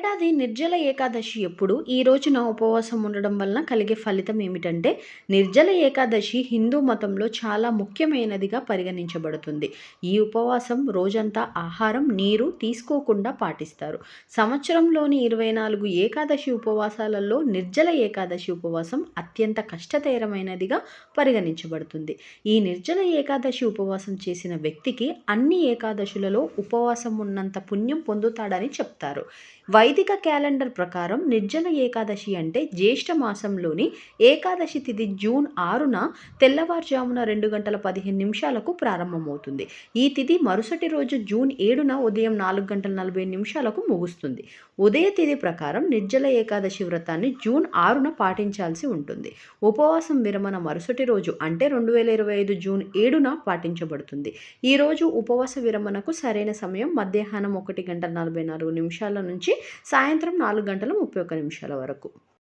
ఏడాది నిర్జల ఏకాదశి ఎప్పుడు ఈ రోజున ఉపవాసం ఉండడం వలన కలిగే ఫలితం ఏమిటంటే నిర్జల ఏకాదశి హిందూ మతంలో చాలా ముఖ్యమైనదిగా పరిగణించబడుతుంది. ఈ ఉపవాసం రోజంతా ఆహారం నీరు తీసుకోకుండా పాటిస్తారు. సంవత్సరంలోని ఇరవై నాలుగు ఏకాదశి ఉపవాసాలలో నిర్జల ఏకాదశి ఉపవాసం అత్యంత కష్టతరమైనదిగా పరిగణించబడుతుంది. ఈ నిర్జల ఏకాదశి ఉపవాసం చేసిన వ్యక్తికి అన్ని ఏకాదశులలో ఉపవాసం ఉన్నంత పుణ్యం పొందుతాడని చెప్తారు. వై వైదిక క్యాలెండర్ ప్రకారం నిర్జల ఏకాదశి అంటే జ్యేష్ఠ మాసంలోని ఏకాదశి తిథి జూన్ ఆరున తెల్లవారుజామున రెండు గంటల పదిహేను నిమిషాలకు ప్రారంభమవుతుంది. ఈ తిథి మరుసటి రోజు జూన్ ఏడున ఉదయం నాలుగు గంటల నలభై నిమిషాలకు ముగుస్తుంది. ఉదయ తిథి ప్రకారం నిర్జల ఏకాదశి వ్రతాన్ని జూన్ ఆరున పాటించాల్సి ఉంటుంది. ఉపవాసం విరమణ మరుసటి రోజు అంటే రెండు వేల ఇరవై ఐదు జూన్ ఏడున పాటించబడుతుంది. ఈ రోజు ఉపవాస విరమణకు సరైన సమయం మధ్యాహ్నం ఒకటి గంట నలభై నాలుగు నిమిషాల నుంచి సాయంత్రం నాలుగు గంటల ముప్పై ఒక్క నిమిషాల వరకు.